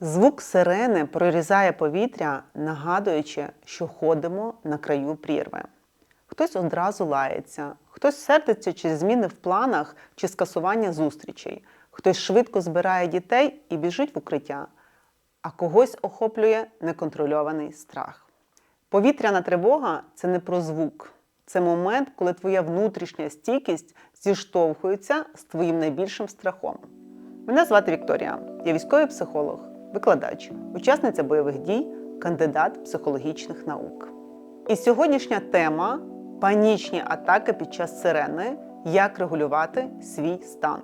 Звук сирени прорізає повітря, нагадуючи, що ходимо на краю прірви. Хтось одразу лається, хтось сердиться через зміни в планах чи скасування зустрічей, хтось швидко збирає дітей і біжить в укриття, а когось охоплює неконтрольований страх. Повітряна тривога це не про звук, це момент, коли твоя внутрішня стійкість зіштовхується з твоїм найбільшим страхом. Мене звати Вікторія, я військовий психолог, викладач, учасниця бойових дій, кандидат психологічних наук. І сьогоднішня тема панічні атаки під час сирени, як регулювати свій стан.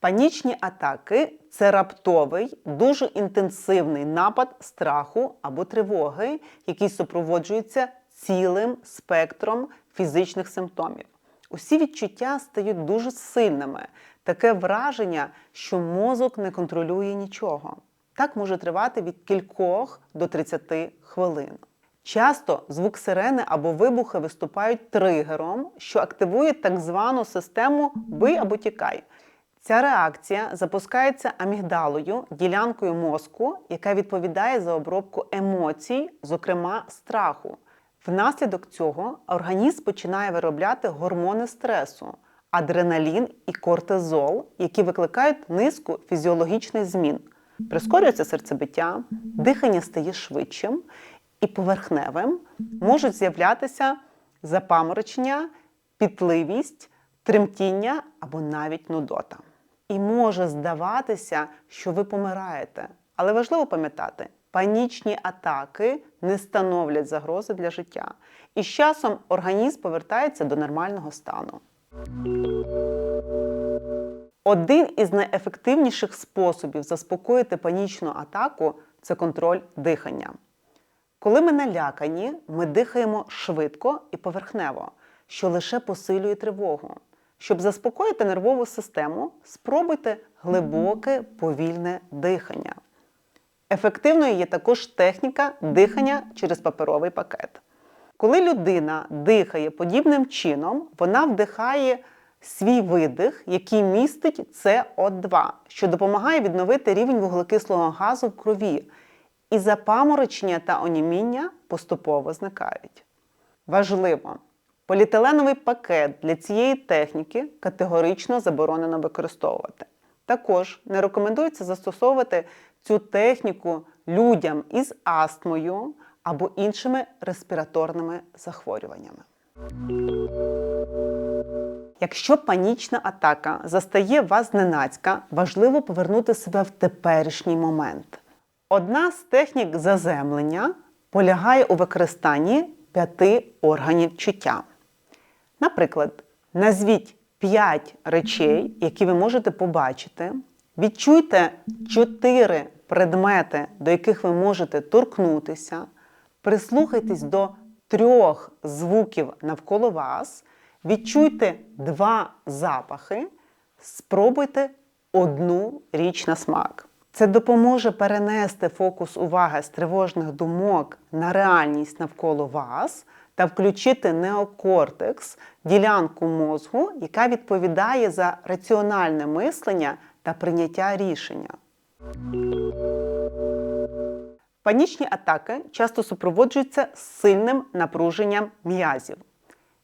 Панічні атаки це раптовий, дуже інтенсивний напад страху або тривоги, який супроводжується цілим спектром фізичних симптомів. Усі відчуття стають дуже сильними. Таке враження, що мозок не контролює нічого. Так може тривати від кількох до 30 хвилин. Часто звук сирени або вибухи виступають тригером, що активує так звану систему бий або тікай. Ця реакція запускається амігдалою, ділянкою мозку, яка відповідає за обробку емоцій, зокрема страху. Внаслідок цього організм починає виробляти гормони стресу, адреналін і кортизол, які викликають низку фізіологічних змін. Прискорюється серцебиття, дихання стає швидшим і поверхневим, можуть з'являтися запаморочення, пітливість, тремтіння або навіть нудота. І може здаватися, що ви помираєте. Але важливо пам'ятати, панічні атаки не становлять загрози для життя. І з часом організм повертається до нормального стану. Один із найефективніших способів заспокоїти панічну атаку це контроль дихання. Коли ми налякані, ми дихаємо швидко і поверхнево, що лише посилює тривогу. Щоб заспокоїти нервову систему, спробуйте глибоке повільне дихання. Ефективною є також техніка дихання через паперовий пакет. Коли людина дихає подібним чином, вона вдихає свій видих, який містить СО2, що допомагає відновити рівень вуглекислого газу в крові, і запаморочення та оніміння поступово зникають. Важливо! Поліетиленовий пакет для цієї техніки категорично заборонено використовувати. Також не рекомендується застосовувати цю техніку людям із астмою або іншими респіраторними захворюваннями. Якщо панічна атака застає вас зненацька, важливо повернути себе в теперішній момент. Одна з технік заземлення полягає у використанні п'яти органів чуття. Наприклад, назвіть 5 речей, які ви можете побачити. Відчуйте 4 предмети, до яких ви можете торкнутися. Прислухайтесь до трьох звуків навколо вас. Відчуйте два запахи, спробуйте одну річ на смак. Це допоможе перенести фокус уваги з тривожних думок на реальність навколо вас та включити неокортекс, ділянку мозку, яка відповідає за раціональне мислення та прийняття рішення. Панічні атаки часто супроводжуються сильним напруженням м'язів.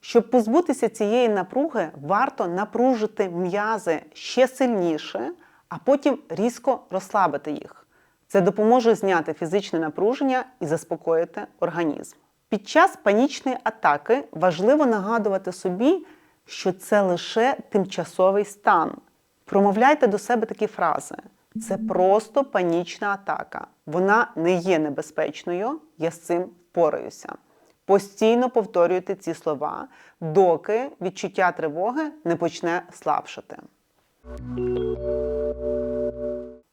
Щоб позбутися цієї напруги, варто напружити м'язи ще сильніше, а потім різко розслабити їх. Це допоможе зняти фізичне напруження і заспокоїти організм. Під час панічної атаки важливо нагадувати собі, що це лише тимчасовий стан. Промовляйте до себе такі фрази: це просто панічна атака. Вона не є небезпечною, я з цим впораюся. Постійно повторюйте ці слова, доки відчуття тривоги не почне слабшати.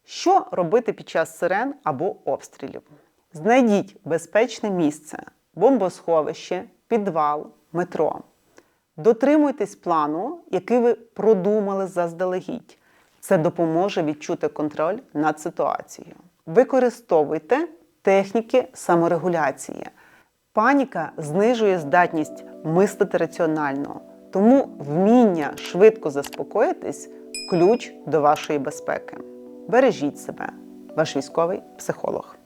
Що робити під час сирен або обстрілів? Знайдіть безпечне місце, бомбосховище, підвал, метро. Дотримуйтесь плану, який ви продумали заздалегідь. Це допоможе відчути контроль над ситуацією. Використовуйте техніки саморегуляції. Паніка знижує здатність мислити раціонально, тому вміння швидко заспокоїтись ключ до вашої безпеки. Бережіть себе, ваш військовий психолог.